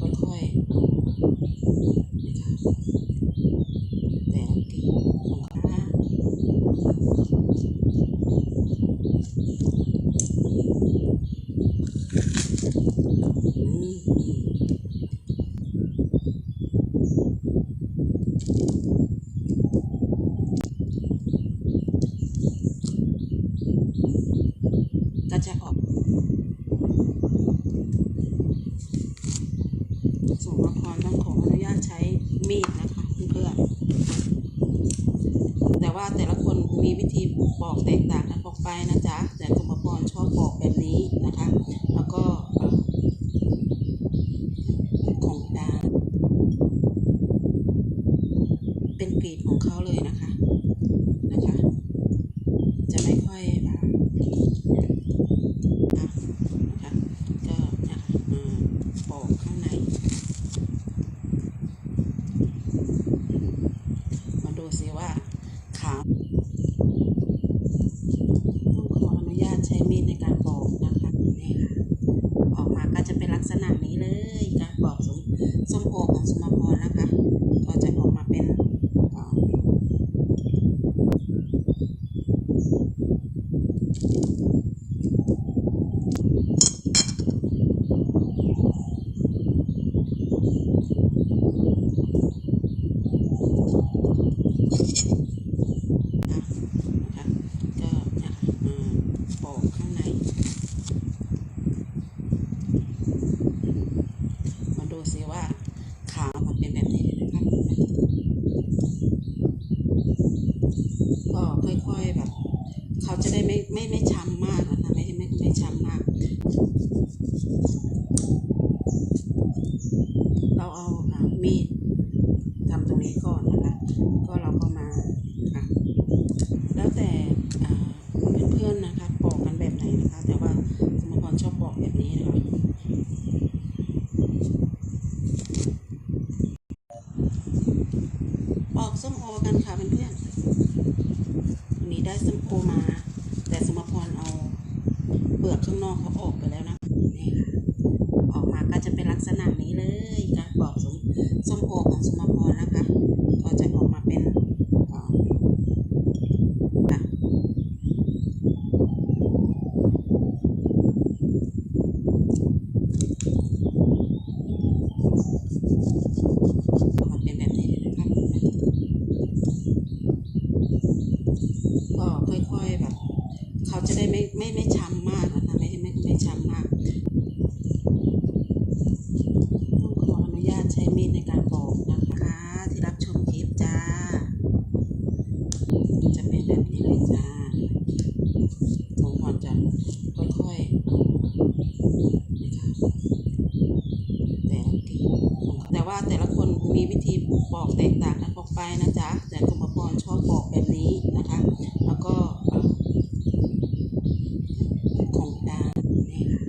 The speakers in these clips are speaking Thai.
ค่อยๆเอาแหวติดนุ่างนี่ บอกแตกต่างกันออกไปนะจ๊ะแต่กรมพรชอบบอกแบบนี้นะคะ แล้วก็ ไม่ไม่ไม่ช้ำมากนะไม่ไม่ไม่ช้ำมาก เราเอาค่ะมีดทำตรงนี้ก่อนนะคะ ก็เราก็มาค่ะแล้วแต่เพื่อนๆนะคะปอกกันแบบไหนนะคะ แต่ว่าสมพรชอบปอกแบบนี้นะคะปอกส้มโอกันค่ะเพื่อนๆวันนี้ได้ส้มโอมา อเขาออกไปแล้วนะนี่ออกมาก็จะเป็นลักษณะนี้เลยการปอกสมสมโอของสมพรนะคะ มีวิธีปอกแตกต่างกันออกไปนะจ๊ะ แต่กรมกรชอบบอกแบบนี้นะคะ แล้วก็ของดาเนี่ยค่ะ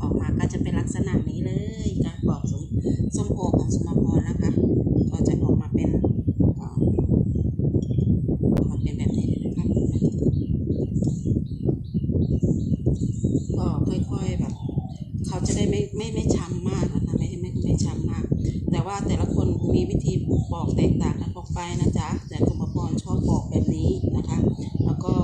ออกมาก็จะเป็นลักษณะนี้เลยการบอกสมโอของสมพรนะคะ บอกแตกต่างกันออกไปนะจ๊ะแต่กรมพรชอบบอกแบบนี้นะคะ แล้วก็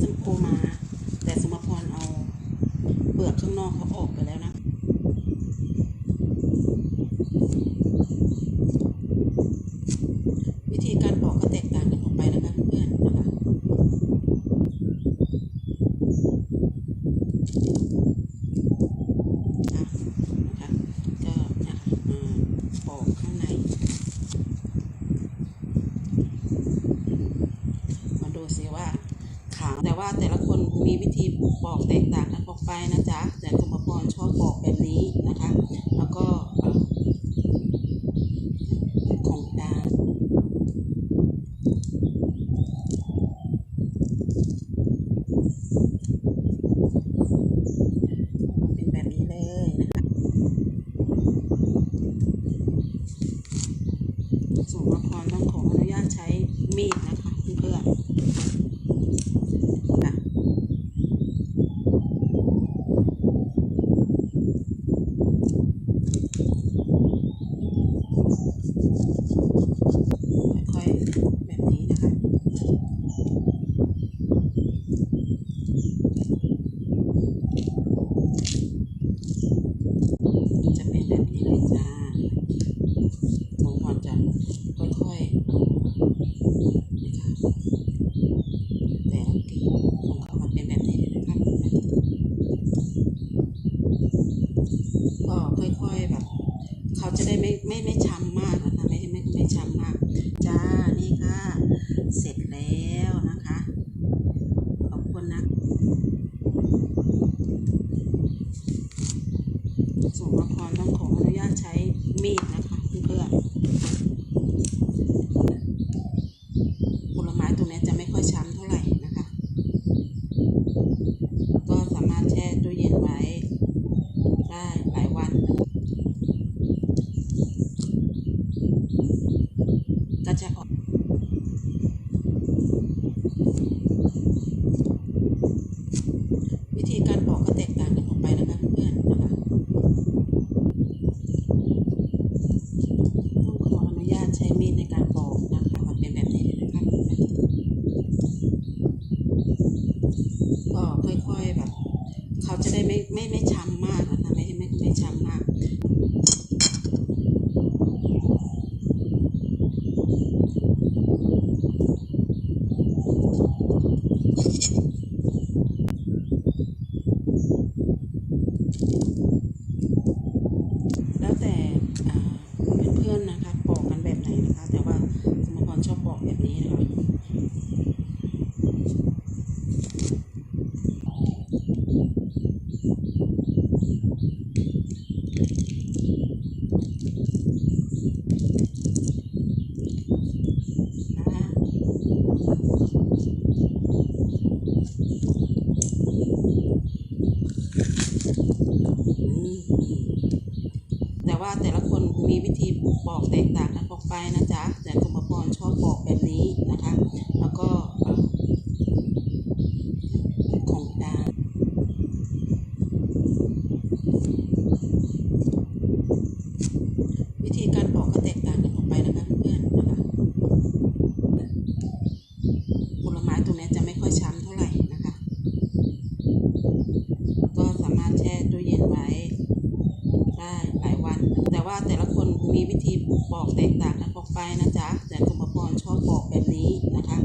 ส้มโพมา แต่สมพรเอาเปลือกข้างนอกเขาออกไปแล้วนะาแต่ละคนมีวิธีปลูกบอกแตกต่างกันออกไปนะจ๊ะแต่กรมพรชอบบอกแบบนี้นะคะ แล้วก็ของดานเป็นแบบนี้เลยสมพรต้องขออนุญาตใช้มีดนะคะ ค่อย ๆแบบ เขาจะได้ไม่ไม่ไม่ช้ำมาก ไปนะจ๊ะแต่กรมพรชอบบอกแบบนี้นะคะ แล้วก็ของดาวิธีการปอกก็แตกต่างกันออกไปนะคะเพื่อนนะคะผลไม้ตรงนี้จะไม่ค่อยช้ำเท่าไหร่นะคะ วิธีบอกแตกต่างกันออกไปนะจ๊ะแต่กรมพรชอบบอกแบบนี้นะคะ